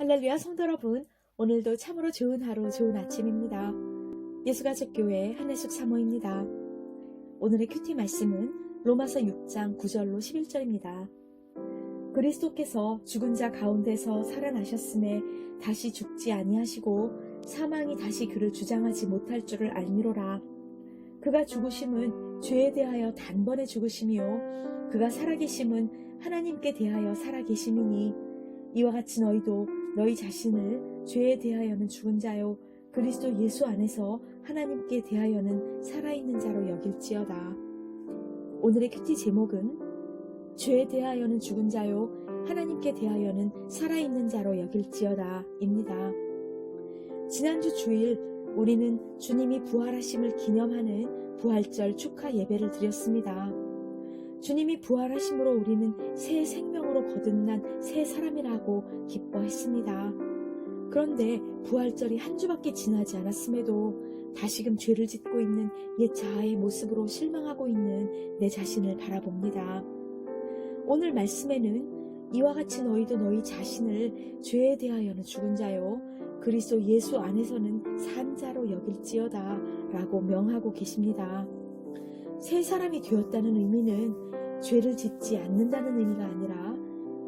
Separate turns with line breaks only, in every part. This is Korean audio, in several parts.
할렐루야 성도 여러분, 오늘도 참으로 좋은 하루, 좋은 아침입니다. 예수가족 교회 한혜숙 사모입니다. 오늘의 큐티 말씀은 로마서 6장 9절로 11절입니다. 그리스도께서 죽은 자 가운데서 살아나셨음에 다시 죽지 아니하시고 사망이 다시 그를 주장하지 못할 줄을 알미로라. 그가 죽으심은 죄에 대하여 단번에 죽으심이요 그가 살아계심은 하나님께 대하여 살아계심이니 이와 같이 너희도 너희 자신을 죄에 대하여는 죽은 자요 그리스도 예수 안에서 하나님께 대하여는 살아있는 자로 여길지어다. 오늘의 큐티 제목은 죄에 대하여는 죽은 자요 하나님께 대하여는 살아있는 자로 여길지어다 입니다. 지난주 주일 우리는 주님이 부활하심을 기념하는 부활절 축하 예배를 드렸습니다. 주님이 부활하심으로 우리는 새 생명으로 거듭난 새 사람이라고 기뻐했습니다. 그런데 부활절이 한 주밖에 지나지 않았음에도 다시금 죄를 짓고 있는 옛 자아의 모습으로 실망하고 있는 내 자신을 바라봅니다. 오늘 말씀에는 이와 같이 너희도 너희 자신을 죄에 대하여는 죽은 자요 그리스도 예수 안에서는 산 자로 여길지어다 라고 명하고 계십니다. 새 사람이 되었다는 의미는 죄를 짓지 않는다는 의미가 아니라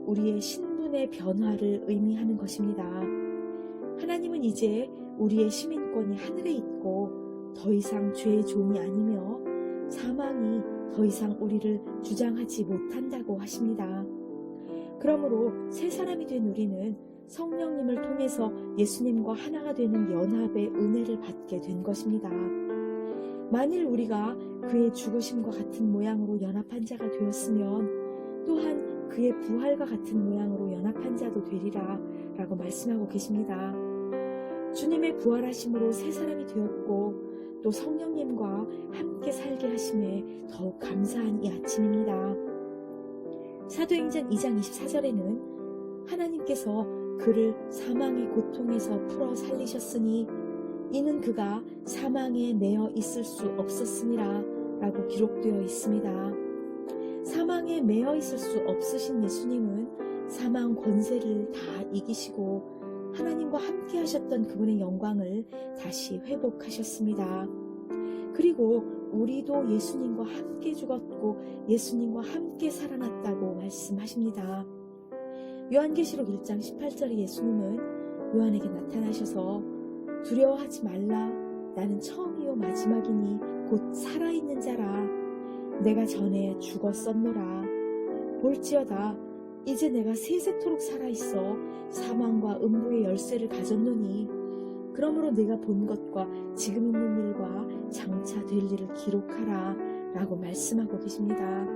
우리의 신분의 변화를 의미하는 것입니다. 하나님은 이제 우리의 시민권이 하늘에 있고 더 이상 죄의 종이 아니며 사망이 더 이상 우리를 주장하지 못한다고 하십니다. 그러므로 새 사람이 된 우리는 성령님을 통해서 예수님과 하나가 되는 연합의 은혜를 받게 된 것입니다. 만일 우리가 그의 죽으심과 같은 모양으로 연합한 자가 되었으면 또한 그의 부활과 같은 모양으로 연합한 자도 되리라 라고 말씀하고 계십니다. 주님의 부활하심으로 새 사람이 되었고 또 성령님과 함께 살게 하심에 더욱 감사한 이 아침입니다. 사도행전 2장 24절에는 하나님께서 그를 사망의 고통에서 풀어 살리셨으니 이는 그가 사망에 매여 있을 수 없었음이라 라고 기록되어 있습니다. 사망에 매여 있을 수 없으신 예수님은 사망 권세를 다 이기시고 하나님과 함께 하셨던 그분의 영광을 다시 회복하셨습니다. 그리고 우리도 예수님과 함께 죽었고 예수님과 함께 살아났다고 말씀하십니다. 요한계시록 1장 18절에 예수님은 요한에게 나타나셔서 두려워하지 말라. 나는 처음이요 마지막이니 곧 살아있는 자라. 내가 전에 죽었었노라. 볼지어다 이제 내가 세세토록 살아있어 사망과 음부의 열쇠를 가졌노니. 그러므로 내가 본 것과 지금 있는 일과 장차 될 일을 기록하라 라고 말씀하고 계십니다.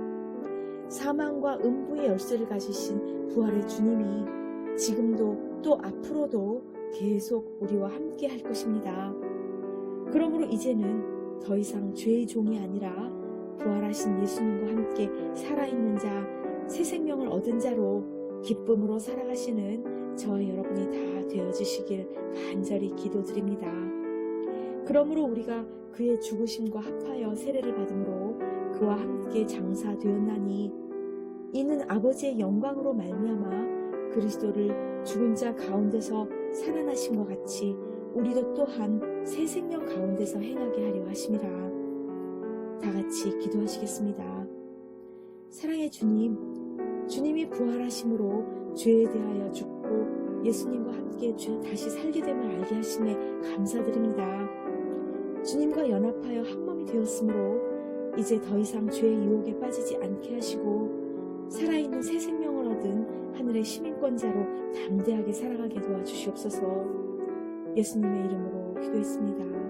사망과 음부의 열쇠를 가지신 부활의 주님이 지금도 또 앞으로도 계속 우리와 함께 할 것입니다. 그러므로 이제는 더 이상 죄의 종이 아니라 부활하신 예수님과 함께 살아있는 자, 새 생명을 얻은 자로 기쁨으로 살아가시는 저와 여러분이 다 되어주시길 간절히 기도드립니다. 그러므로 우리가 그의 죽으심과 합하여 세례를 받음으로 그와 함께 장사되었나니 이는 아버지의 영광으로 말미암아 그리스도를 죽은 자 가운데서 살아나신 것 같이 우리도 또한 새 생명 가운데서 행하게 하려 하심이라. 다 같이 기도하시겠습니다. 사랑의 주님, 주님이 부활하심으로 죄에 대하여 죽고 예수님과 함께 죄 다시 살게 됨을 알게 하심에 감사드립니다. 주님과 연합하여 한 몸이 되었으므로 이제 더 이상 죄의 유혹에 빠지지 않게 하시고 살아있는 새 생명을 얻은 하늘의 시민권자로 담대하게 살아가게 도와주시옵소서 예수님의 이름으로 기도했습니다.